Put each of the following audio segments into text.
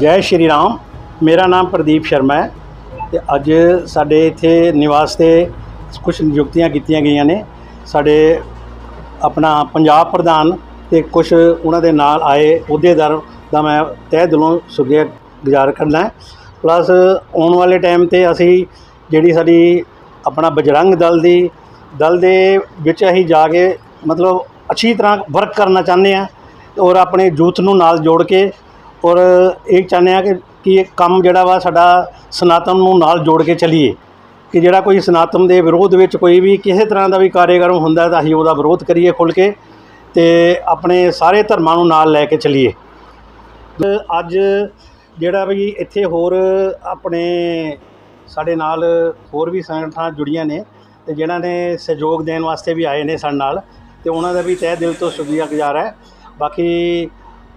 ਜੈ ਸ਼੍ਰੀ ਰਾਮ। ਮੇਰਾ ਨਾਮ ਪ੍ਰਦੀਪ ਸ਼ਰਮਾ ਹੈ ਤੇ ਅੱਜ ਸਾਡੇ ਇੱਥੇ ਨਿਵਾਸ ਤੇ ਕੁਝ ਨਿਯੁਕਤੀਆਂ ਕੀਤੀਆਂ ਗਈਆਂ ਨੇ। ਸਾਡੇ ਆਪਣਾ ਪੰਜਾਬ ਪ੍ਰਧਾਨ ਤੇ ਕੁਝ ਉਹਨਾਂ ਦੇ ਨਾਲ ਆਏ ਅਹੁਦੇਦਾਰ ਦਾ ਮੈਂ ਤਹਿ ਦਿਲੋਂ ਸ਼ੁਕਰੀਆ ਗੁਜ਼ਾਰ ਕਰਦਾ ਪਲੱਸ ਆਉਣ ਵਾਲੇ ਟਾਈਮ ਤੇ ਅਸੀਂ ਜਿਹੜੀ ਸਾਡੀ ਆਪਣਾ ਬਜਰੰਗ ਦਲ ਦੀ, ਦਲ ਦੇ ਵਿੱਚ ਅਸੀਂ ਜਾ ਕੇ ਮਤਲਬ ਅੱਛੀ ਤਰ੍ਹਾਂ ਵਰਕ ਕਰਨਾ ਚਾਹੁੰਦੇ ਹਾਂ ਔਰ ਆਪਣੇ ਯੂਥ ਨੂੰ ਨਾਲ ਜੋੜ ਕੇ ਔਰ ਇਹ ਚਾਹੁੰਦੇ ਹਾਂ ਕਿ ਕਿ ਇਹ ਕੰਮ ਜਿਹੜਾ ਵਾ ਸਾਡਾ ਸਨਾਤਨ ਨੂੰ ਨਾਲ ਜੋੜ ਕੇ ਚੱਲੀਏ। ਕਿ ਜਿਹੜਾ ਕੋਈ ਸਨਾਤਨ ਦੇ ਵਿਰੋਧ ਵਿੱਚ ਕੋਈ ਵੀ ਕਿਸੇ ਤਰ੍ਹਾਂ ਦਾ ਵੀ ਕਾਰਜਕ੍ਰਮ ਹੁੰਦਾ ਤਾਂ ਅਸੀਂ ਉਹਦਾ ਵਿਰੋਧ ਕਰੀਏ ਖੁੱਲ੍ਹ ਕੇ ਤੇ ਆਪਣੇ ਸਾਰੇ ਧਰਮਾਂ ਨੂੰ ਨਾਲ ਲੈ ਕੇ ਚੱਲੀਏ। ਅੱਜ ਜਿਹੜਾ ਵੀ ਇੱਥੇ ਹੋਰ ਆਪਣੇ ਸਾਡੇ ਨਾਲ ਹੋਰ ਵੀ ਸੰਗਠਨਾਂ ਜੁੜੀਆਂ ਨੇ ਤੇ ਜਿਨ੍ਹਾਂ ਨੇ ਸਹਿਯੋਗ ਦੇਣ ਵਾਸਤੇ ਵੀ ਆਏ ਨੇ ਸਾਡੇ ਨਾਲ ਤੇ ਉਹਨਾਂ ਦਾ ਵੀ ਤਹਿ ਦਿਲ ਤੋਂ ਸ਼ੁਕਰੀਆ ਗੁਜ਼ਾਰ ਹੈ। ਬਾਕੀ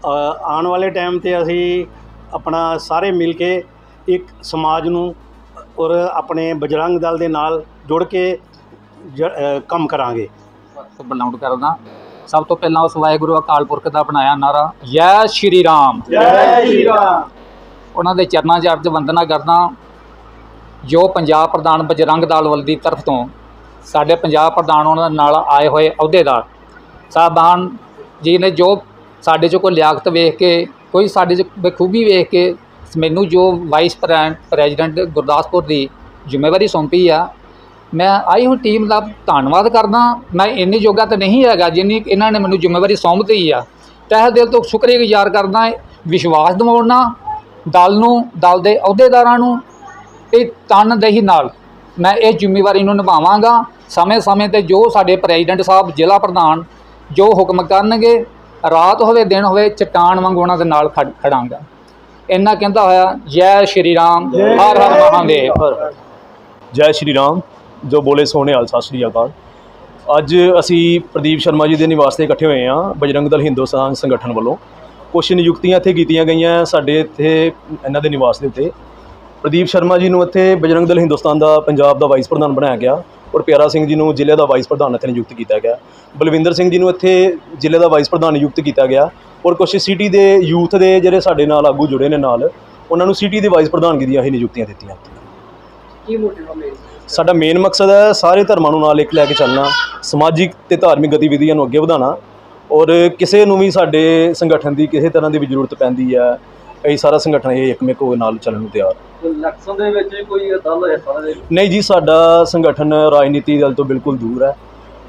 ਆਉਣ ਵਾਲੇ ਟਾਈਮ ਤੇ ਅਸੀਂ ਆਪਣਾ ਸਾਰੇ ਮਿਲ ਕੇ ਇੱਕ ਸਮਾਜ ਨੂੰ ਔਰ ਆਪਣੇ ਬਜਰੰਗ ਦਲ ਦੇ ਨਾਲ ਜੁੜ ਕੇ ਕੰਮ ਕਰਾਂਗੇ। ਬਿਲੋਂਗ ਕਰਦਾ ਸਭ ਤੋਂ ਪਹਿਲਾਂ ਉਸ ਵਾਹਿਗੁਰੂ ਅਕਾਲ ਪੁਰਖ ਦਾ ਬਣਾਇਆ ਨਾਰਾ ਜੈ ਸ਼੍ਰੀ ਰਾਮ। ਜੈ ਸ਼੍ਰੀ ਰਾਮ। ਉਹਨਾਂ ਦੇ ਚਰਨਾਂ 'ਚ ਅਰਜ ਵੰਦਨਾ ਕਰਦਾ। ਜੋ ਪੰਜਾਬ ਪ੍ਰਧਾਨ ਬਜਰੰਗ ਦਲ ਵੱਲ ਦੀ ਤਰਫ ਤੋਂ ਸਾਡੇ ਪੰਜਾਬ ਪ੍ਰਧਾਨ ਉਹਨਾਂ ਨਾਲ ਆਏ ਹੋਏ ਅਹੁਦੇਦਾਰ ਸਾਹਿਬਾਨ ਜੀ ਨੇ ਜੋ ਸਾਡੇ 'ਚ ਕੋਈ ਲਿਆਕਤ ਵੇਖ ਕੇ, ਕੋਈ ਸਾਡੇ 'ਚ ਬਖੂਬੀ ਵੇਖ ਕੇ, ਮੈਨੂੰ ਜੋ ਵਾਈਸ ਪ੍ਰੈਂ- ਪ੍ਰੈਜ਼ੀਡੈਂਟ ਗੁਰਦਾਸਪੁਰ ਦੀ ਜ਼ਿੰਮੇਵਾਰੀ ਸੌਂਪੀ ਆ, ਮੈਂ ਆਈ ਹੋਈ ਟੀਮ ਦਾ ਧੰਨਵਾਦ ਕਰਦਾ, ਮੈਂ ਇੰਨੀ ਜੋਗਾ ਤਾਂ ਨਹੀਂ ਹੈਗਾ ਜਿੰਨੀ ਇਹਨਾਂ ਨੇ ਮੈਨੂੰ ਜ਼ਿੰਮੇਵਾਰੀ ਸੌਂਪਤੀ ਆ। ਤਹਿ ਦਿਲ ਤੋਂ ਸ਼ੁਕਰੀਆਗੁਜ਼ਾਰ ਕਰਦਾ, ਵਿਸ਼ਵਾਸ ਦਿਵਾਉਣਾ, ਦਲ ਨੂੰ, ਦਲ ਦੇ ਅਹੁਦੇਦਾਰਾਂ ਨੂੰ ਇਹ ਤਨਦੇਹੀ ਨਾਲ ਮੈਂ ਇਹ ਜ਼ਿੰਮੇਵਾਰੀ ਨੂੰ ਨਿਭਾਵਾਂਗਾ। ਸਮੇਂ-ਸਮੇਂ ਤੇ ਜੋ ਸਾਡੇ ਪ੍ਰੈਜ਼ੀਡੈਂਟ ਸਾਹਿਬ ਜ਼ਿਲ੍ਹਾ ਪ੍ਰਧਾਨ ਜੋ ਹੁਕਮ ਕਰਨਗੇ ਰਾਤ ਹੋਵੇ ਦਿਨ ਹੋਵੇ ਚਟਾਨ ਵਾਂਗ ਉਹਨਾਂ ਦੇ ਨਾਲ ਖੜ- ਖੜਾਂਗਾ। ਇੰਨਾ ਕਹਿੰਦਾ ਹੋਇਆ ਜੈ ਸ਼੍ਰੀ ਰਾਮ ਹਰ ਹਰ ਮਹਾਦੇਵ। ਜੈ ਸ਼੍ਰੀ ਰਾਮ ਜੋ ਬੋਲੇ ਸੋਹਣੇ ਹਾਲ ਸਤਿ ਸ਼੍ਰੀ ਅਕਾਲ। ਅੱਜ ਅਸੀਂ ਪ੍ਰਦੀਪ ਸ਼ਰਮਾ ਜੀ ਦੇ ਨਿਵਾਸ ਤੇ ਇਕੱਠੇ ਹੋਏ ਹਾਂ ਬਜਰੰਗ ਦਲ ਹਿੰਦੁਸਤਾਨ ਸੰਗਠਨ ਵੱਲੋਂ। ਕੁਝ ਨਿਯੁਕਤੀਆਂ ਇੱਥੇ ਕੀਤੀਆਂ ਗਈਆਂ ਸਾਡੇ ਇੱਥੇ ਇਹਨਾਂ ਦੇ ਨਿਵਾਸ ਦੇ ਉੱਤੇ। ਪ੍ਰਦੀਪ ਸ਼ਰਮਾ ਜੀ ਨੂੰ ਇੱਥੇ ਬਜਰੰਗ ਦਲ ਹਿੰਦੁਸਤਾਨ ਦਾ ਪੰਜਾਬ ਦਾ ਵਾਈਸ ਪ੍ਰਧਾਨ ਬਣਾਇਆ ਗਿਆ। ਔਰ ਪਿਆਰਾ ਸਿੰਘ ਜੀ ਨੂੰ ਜ਼ਿਲ੍ਹੇ ਦਾ ਵਾਈਸ ਪ੍ਰਧਾਨ ਇੱਥੇ ਨਿਯੁਕਤ ਕੀਤਾ ਗਿਆ। ਬਲਵਿੰਦਰ ਸਿੰਘ ਜੀ ਨੂੰ ਇੱਥੇ ਜ਼ਿਲ੍ਹੇ ਦਾ ਵਾਈਸ ਪ੍ਰਧਾਨ ਨਿਯੁਕਤ ਕੀਤਾ ਗਿਆ। ਔਰ ਕੁਝ ਸਿਟੀ ਦੇ ਯੂਥ ਦੇ ਜਿਹੜੇ ਸਾਡੇ ਨਾਲ ਆਗੂ ਜੁੜੇ ਨੇ ਨਾਲ ਉਹਨਾਂ ਨੂੰ ਸਿਟੀ ਦੇ ਵਾਈਸ ਪ੍ਰਧਾਨਗੀ ਦੀਆਂ ਇਹ ਨਿਯੁਕਤੀਆਂ ਦਿੱਤੀਆਂ ਸਾਡਾ ਮੇਨ ਮਕਸਦ ਹੈ ਸਾਰੇ ਧਰਮਾਂ ਨੂੰ ਨਾਲ ਇੱਕ ਲੈ ਕੇ ਚੱਲਣਾ ਸਮਾਜਿਕ ਤੇ ਧਾਰਮਿਕ ਗਤੀਵਿਧੀਆਂ ਨੂੰ ਅੱਗੇ ਵਧਾਉਣਾ। ਔਰ ਕਿਸੇ ਨੂੰ ਵੀ ਸਾਡੇ ਸੰਗਠਨ ਦੀ ਕਿਸੇ ਤਰ੍ਹਾਂ ਦੀ ਵੀ ਜ਼ਰੂਰਤ ਪੈਂਦੀ ਹੈ ਇਹ ਸਾਰਾ ਸੰਗਠਨ ਇਹ ਇੱਕਮਿਕ ਹੋ ਕੇ ਨਾਲ ਚੱਲਣ ਨੂੰ ਤਿਆਰ। ਇਲੈਕਸ਼ਨ ਦੇ ਵਿੱਚ ਵੀ ਕੋਈ ਦਲ ਹਿੱਸਾ ਦੇ ਨਹੀਂ ਜੀ ਸਾਡਾ ਸੰਗਠਨ ਰਾਜਨੀਤੀ ਦਲ ਤੋਂ ਬਿਲਕੁਲ ਦੂਰ ਹੈ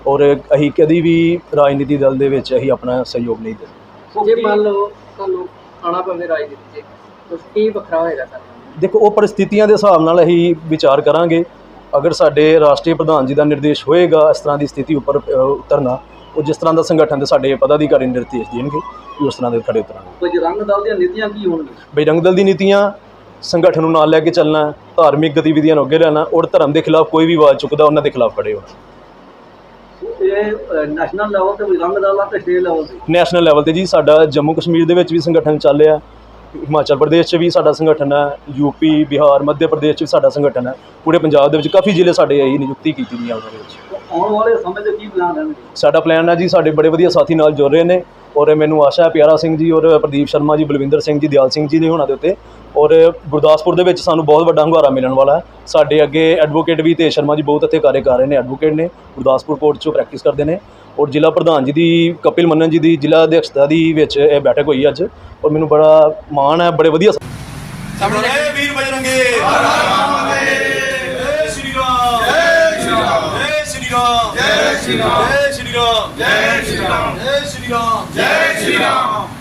ਔਰ ਅਸੀਂ ਕਦੀ ਵੀ ਰਾਜਨੀਤੀ ਦਲ ਦੇ ਵਿੱਚ ਅਸੀਂ ਆਪਣਾ ਸਹਿਯੋਗ ਨਹੀਂ ਦਿੰਦੇ। ਜੇ ਮੰਨ ਲਓ ਤੁਹਾਨੂੰ ਆਣਾ ਪਵੇ ਰਾਜਨੀਤੀ 'ਚ ਕੀ ਵੱਖਰਾ ਹੋਏਗਾ ਸਰ ਦੇਖੋ ਉਹ ਪਰਿਸਥਿਤੀਆਂ ਦੇ ਹਿਸਾਬ ਨਾਲ ਅਸੀਂ ਵਿਚਾਰ ਕਰਾਂਗੇ। ਅਗਰ ਸਾਡੇ ਰਾਸ਼ਟਰੀ ਪ੍ਰਧਾਨ ਜੀ ਦਾ ਨਿਰਦੇਸ਼ ਹੋਏਗਾ ਇਸ ਤਰ੍ਹਾਂ ਦੀ ਸਥਿਤੀ ਉੱਪਰ ਉਤਰਨਾ ਉਹ ਜਿਸ ਤਰ੍ਹਾਂ ਦਾ ਸੰਗਠਨ ਦੇ ਸਾਡੇ ਪਦਾਧਿਕਾਰੀ ਨਿਰਦੇਸ਼ ਦੇਣਗੇ ਕਿ ਉਸ ਤਰ੍ਹਾਂ ਦੇ ਖੜੇ ਉਤਰਾਂਗੇ ਬਜਰੰਗ ਦਲ ਦੀਆਂ ਨੀਤੀਆਂ ਕੀ ਹੋਣਗੀਆਂ? ਬਜਰੰਗ ਦਲ ਦੀ ਨੀਤੀਆਂ ਸੰਗਠਨ ਨੂੰ ਨਾਲ ਲੈ ਕੇ ਚੱਲਣਾ ਧਾਰਮਿਕ ਗਤੀਵਿਧੀਆਂ ਨੂੰ ਅੱਗੇ ਲਿਆਉਣਾ ਔਰ ਧਰਮ ਦੇ ਖਿਲਾਫ ਕੋਈ ਵੀ ਆਵਾਜ਼ ਚੁੱਕਦਾ ਉਹਨਾਂ ਦੇ ਖਿਲਾਫ ਖੜੇ ਹੋਣਾ। ਇਹ ਨੈਸ਼ਨਲ ਲੈਵਲ ਤੇ ਬਜਰੰਗ ਦਲ ਆ ਤੇ ਸਟੇਟ ਲੈਵਲ ਤੇ? ਨੈਸ਼ਨਲ ਲੈਵਲ ਤੇ ਜੀ ਸਾਡਾ ਜੰਮੂ ਕਸ਼ਮੀਰ ਦੇ ਵਿੱਚ ਵੀ ਸੰਗਠਨ ਚੱਲ ਰਿਹਾ ਹਿਮਾਚਲ ਪ੍ਰਦੇਸ਼ 'ਚ ਵੀ ਸਾਡਾ ਸੰਗਠਨ ਹੈ ਯੂਪੀ ਬਿਹਾਰ ਮੱਧ ਪ੍ਰਦੇਸ਼ 'ਚ ਵੀ ਸਾਡਾ ਸੰਗਠਨ ਹੈ। ਪੂਰੇ ਪੰਜਾਬ ਦੇ ਵਿੱਚ ਕਾਫੀ ਜ਼ਿਲ੍ਹੇ ਸਾਡੇ ਇਹੀ ਨਿਯੁਕਤੀ ਕੀਤੀ ਗਈ ਹੈ ਉਹਨਾਂ ਦੇ ਵਿੱਚ। ਆਉਣ ਵਾਲੇ ਸਮੇਂ 'ਚ ਕੀ ਪਲਾਨ ਰਹਿਣਗੇ? ਸਾਡਾ ਪਲਾਨ ਹੈ ਜੀ ਸਾਡੇ ਬੜੇ ਵਧੀਆ ਸਾਥੀ ਨਾਲ ਜੁੜ ਰਹੇ ਨੇ। ਔਰ ਮੈਨੂੰ ਆਸ਼ਾ ਹੈ ਪਿਆਰਾ ਸਿੰਘ ਜੀ ਔਰ ਪ੍ਰਦੀਪ ਸ਼ਰਮਾ ਜੀ, ਬਲਵਿੰਦਰ ਸਿੰਘ ਜੀ, ਦਿਆਲ ਸਿੰਘ ਜੀ ਨੇ ਉਹਨਾਂ ਦੇ ਉੱਤੇ। ਔਰ ਗੁਰਦਾਸਪੁਰ ਦੇ ਵਿੱਚ ਸਾਨੂੰ ਬਹੁਤ ਵੱਡਾ ਹੰਗਾਰਾ ਮਿਲਣ ਵਾਲਾ ਹੈ। ਸਾਡੇ ਅੱਗੇ ਐਡਵੋਕੇਟ ਵੀ ਤੇ ਸ਼ਰਮਾ ਜੀ ਬਹੁਤ ਇੱਥੇ ਕਾਰਜ ਕਰ ਰਹੇ ਨੇ ਐਡਵੋਕੇਟ ਨੇ, ਗੁਰਦਾਸਪੁਰ ਕੋਰਟ 'ਚੋਂ ਪ੍ਰੈਕਟਿਸ ਕਰਦੇ ਨੇ। ਔਰ ਜ਼ਿਲ੍ਹਾ ਪ੍ਰਧਾਨ ਜੀ ਦੀ, ਕਪਿਲ ਮੰਨਨ ਜੀ ਦੀ, ਜ਼ਿਲ੍ਹਾ ਅਧਿਕਸ਼ਤਾ ਦੀ ਵਿੱਚ ਇਹ ਬੈਠਕ ਹੋਈ ਅੱਜ। ਔਰ ਮੈਨੂੰ ਬੜਾ ਮਾਣ ਹੈ, ਬੜੇ ਵਧੀਆ ਜੈ ਵੀਰ ਬਜਰੰਗੇ। 내시리라. 내시리라. 내시리라. 내시리라. 네, 시리라. 네,